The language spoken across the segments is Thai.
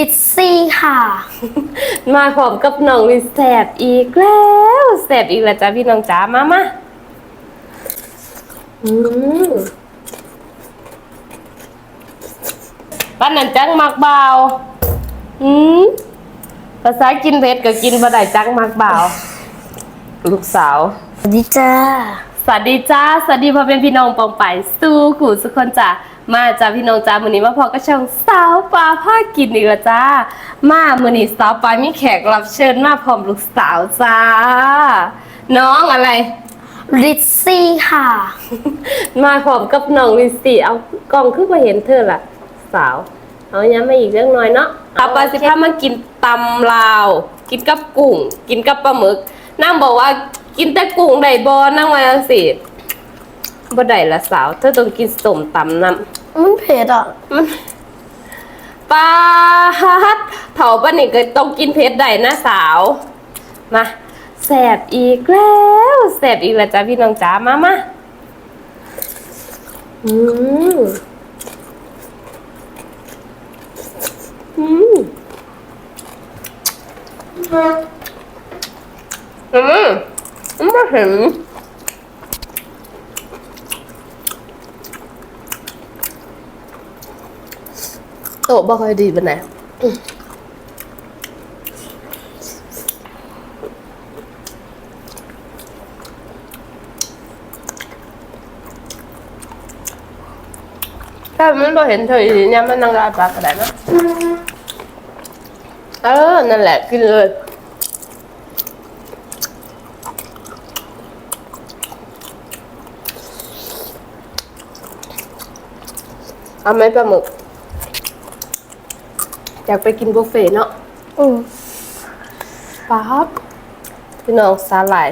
ลิซซี่ค่ะ มาพร้อมกับน้องลิแสบอีกแล้วแสบอีกแล้วจ้าพี่น้องจ๋ามามาอืมป้านนันจังมักเบาอืมภาษากินเผ็ดก็กินบ่ได้จังมักเบาลูกสาว สวัสดีจ้า สวัสดีจ้า สวัสดีพ่อเป็นพี่น้องปองไปสู้ขู่สุกคนจ้า มาจ้าพี่น้องจ้ามือนี้มาพอก็ช่องสาวปลาผ้ากินอีกแล้วจ้า มามือนี้สาวปลามีแขกรับเชิญมาพร้อมลูกสาวจ้า น้องอะไรลิซซี่ค่ะ มาพร้อมกับน้องลิซซี่เอากล้องขึ้นมาเห็นเธอล่ะ สาว เอาย้ำมาอีกเรื่องน้อยเนาะเอาปลาสิพามากินตำลาว กินกับกุ้ง กินกับปลาหมึกนั่งบอกว่ากินแต่กุ้งได้บ่นั่งมาจังสิ บ่ได้ละสาว เธอต้องกินสมตำน้ำมันเผ็ดอะมันปลาฮัดเถาปะนี่ก็ต้องกินเผ็ดได้นะสาว มาแสบอีกแล้วแสบอีกแล้วจ้าพี่น้องจ๋ามามาอืมอืมอืมอืมไม่เห็น ตะบ่ค่อยดีปานไหนถ้ามันบ่เห็นเธออีเนี่ยมันนั่งรายปากระไดนะเออ นั่นแหละกินเลยเอาไหมปลาหมึก อยากไปกินบุฟเฟ่ต์เนาะอืมป๊าบพี่น้องสาหร่าย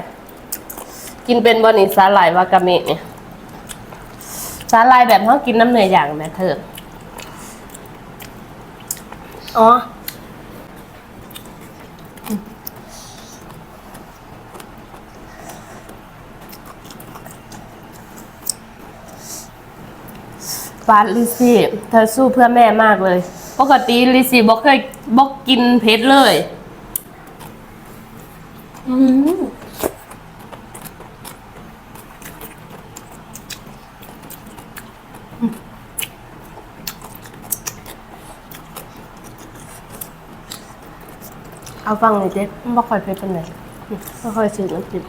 กินเป็นบอนี่สาหร่ายวากาเมะเนี่ยสาหร่ายแบบเขากินน้ำเนยอย่างแม่เธออ๋อฟาดลิซี่เธอสู้เพื่อแม่มากเลย ปกติลิซี่บอกเคยบอกกินเผ็ดเลยอืมเอาฟังหน่อยเจ๊ไม่ค่อยเผ็ดเป็นไหนไม่ค่อยซื้อน้ำจิ้ม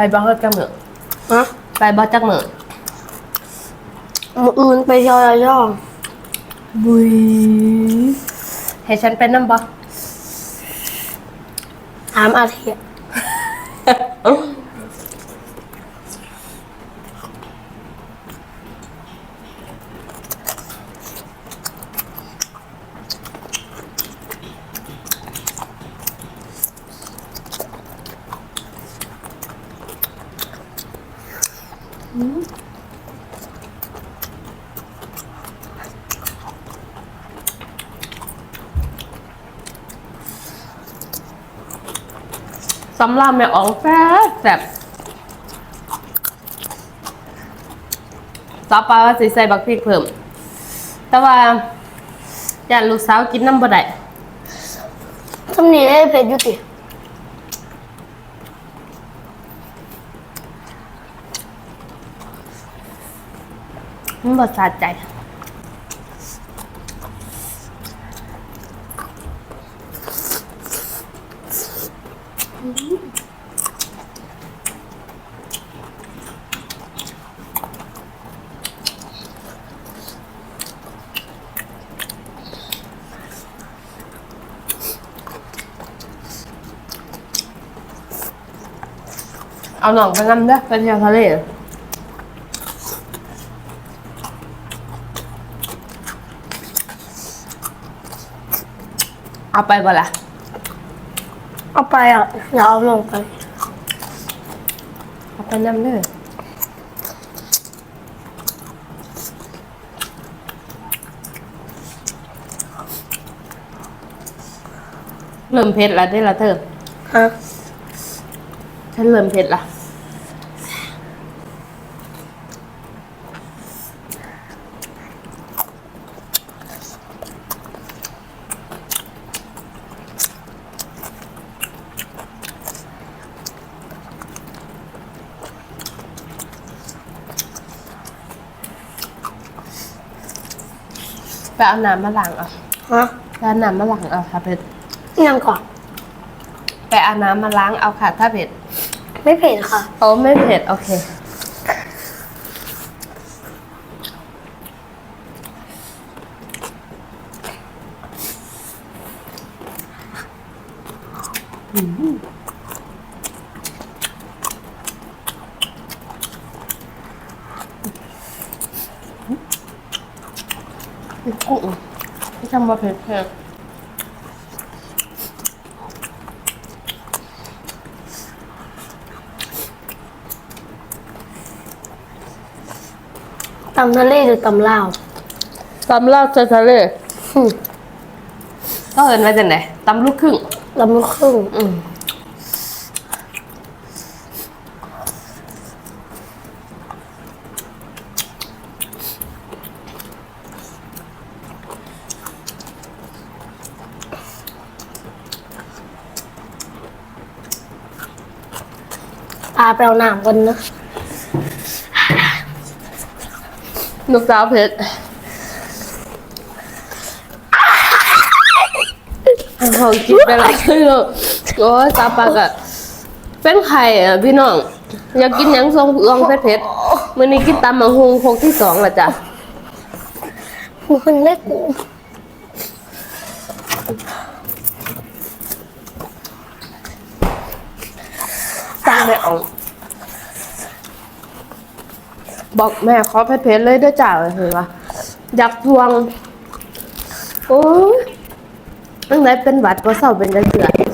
ไปบ้างก็จักเหมือฮะไปบ้าจักเหมือมืออื่นไปยอยย่อบุยให้ฉันเป็นน้ำบ่ถามอาทิตย์ สำหรับแม่อ๋องแซ่บแซ่บซอปลาว่าสิใส่บักพริกเพิ่ม แต่ว่าอย่าลูกสาวกินน้ำบ่ได้ทำนี้ได้เผ็ดอยู่ติ มันบ่สะใจเอาหน่องไปนำเด้อไปเที่ยวทะเล เอาไปบ่ล่ะเอาไปอะอย่าเอาลงไปเอาไปนำเด้อเริ่มเผ็ดแล้วได้ละเธอฮะฉันเริ่มเผ็ดละ ไปเอาน้ำมาล้างเอาฮะไปเอาน้ำมาล้างเอาค่ะเผ็ดยังก่อนไปเอาน้ำมาล้างเอาค่ะ ถ้าเผ็ดไม่เผ็ดค่ะ โอ้ไม่เผ็ดโอเค กุ้งไม่ทำมาเผ็ดแค่ตำทะเลหรือตำลาวตำลาบทะเลอืมก็เอินมาจากไหนตำลูกครึ่งตำลูกครึ่ง อืม ปลาไปเอาน้ำกันนะลูกสาวเผ็ดของกินไปหลายเลยลูกโอ้ยตาปากอะเป็นไข่อะพี่น้อง อยากกินหยังทรงลองเผ็ดเผ็ดๆมื่อนี้กินตำมังฮงโคกที่สองละจ้ะมันเล็ก แม่เอา บอกแม่ขอเผ็ดเลยด้วยจ่าเลยเหรอวะอยากทวง โอ้ยตั้งแต่เป็นหวัดก็เศร้าเป็นกระเสือ นะ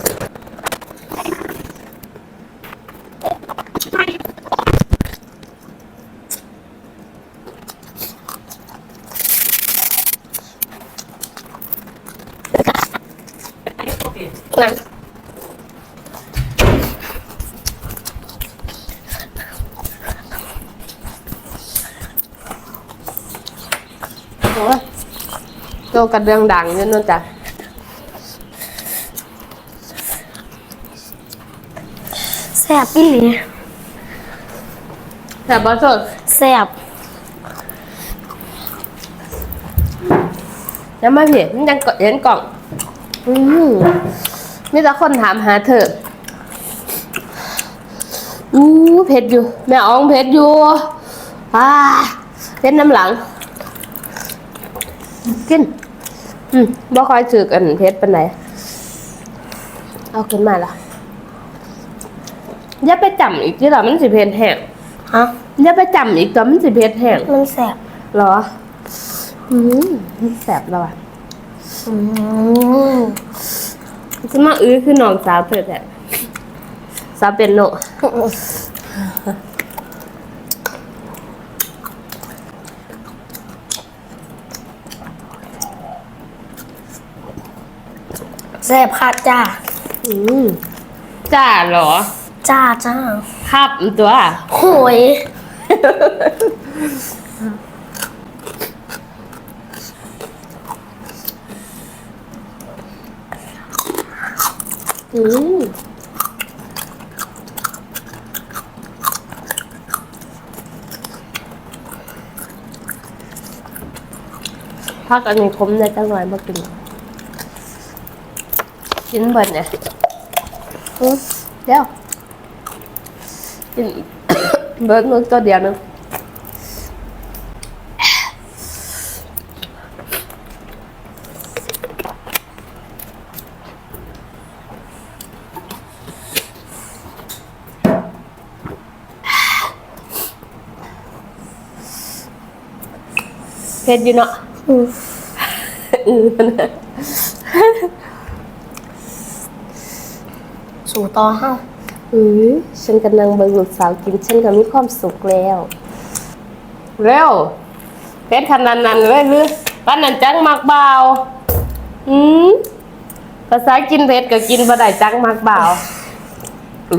โอ้ยโตกระเดืองดังเนี่ยนู่นจ้ะแซ่บอีหลีแต่บอสดแซ่บยังไม่เห็นมันยังเห็นกล่อง อืมมีแต่คนถามหาเธออู้เผ็ดอยู่ แม่อองเผ็ดอยู่อ่าเผ็ดน้ำหลัง กิน อืมบ่ค่อยถือกันเผ็ดเป็นไหนเอาขึ้นมาละอย่าไปจำอีกที่หรอมันสิเผ็ดแห้งฮะอย่าไปจำอีกตัวมันสิเผ็ดแห้งมันแซ่บเหรอ อืมมันแสบแล้วอะอืมจะมาอื้อคือน้องสาวเธอแหละสาวเป็นโน แซ่บค่ะจ้าอืมจ้าเหรอจ้าจ้าครับตัวโหยอืมพักอันนี้คมได้จังหน่อยมากิน กินเบิดเนี่ยอืมเดี๋ยวกินเบิดมือตัวเดียวนึงเผ็ดอยู่เนาะอืมอือนะ สู่ต่อเฮาอือฉันกำลังเบิ่งลูกสาวกิน ฉันก็มีความสุขแล้ว เร็วเผ็ดขนาดนั้นเลยหรือป้านนั้นจังมักเบาอืมไปภาษากินเผ็ดก็กินบ่ได้จักมากเบา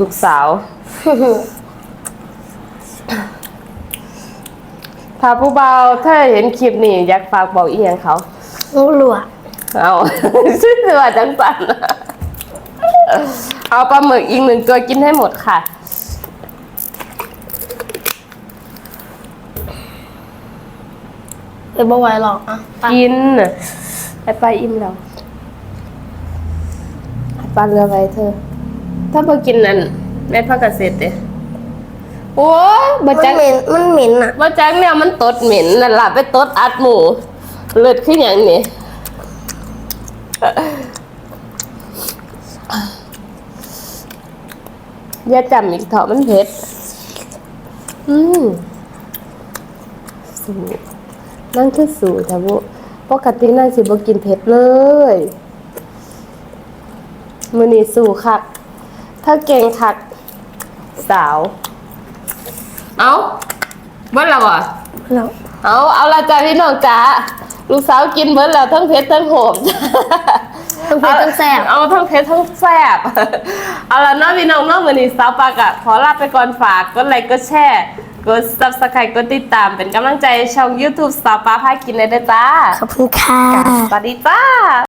ลูกสาว ถ้าผู้เบาถ้าเห็นคลิปนี้อยากฝากบอกอีหยังเขางูหลัว เอา ชื่อว่าจังสัน เอาปลาหมึกอีกหนึ่งตัวกินให้หมดค่ะ เดี๋ยวบ่ไหวหรอกอะไปกินน่ะไอ้ปลาอิ่มแล้วให้ปลาเรือไว้เธอ ถ้าพอกินนั่นแม่พักเกษตรเด้โอ้ยบ่มันจักเหม็นมันเหม็นอะบ่จักเนี่ยมันตดเหม็นนั่นล่ะไปตดอัดหมู เลือดขึ้นอหย่างนี้ อย่าจำอีกเถอะมันเผ็ด อืมสูนั่นคือสูแต่ว่าปกตินั่นสิบ่กินเผ็ดเลยมือนี้สู่คัก ถ้าเก่งคัก สาว เอาเบิ้ลแล้วบ่แล้วเอาเอาละจ้าพี่น้องจ้าลูกสาวกินเบิ้ลแล้วทั้งเผ็ดทั้งโหม ทั้งเผ็ดทั้งแซ่บเอาทั้งเผ็ดทั้งแซ่บเอาละเนาะพี่น้องเนาะมือนี้สาวปากอะขอลาไปก่อนฝากกดไลค์กดแชร์กด subscribe กดติดตามเป็นกำลังใจช่อง YouTube สาวปาพากินเลยด้อจ้าขอบคุณค่ะสวัสดีจ้า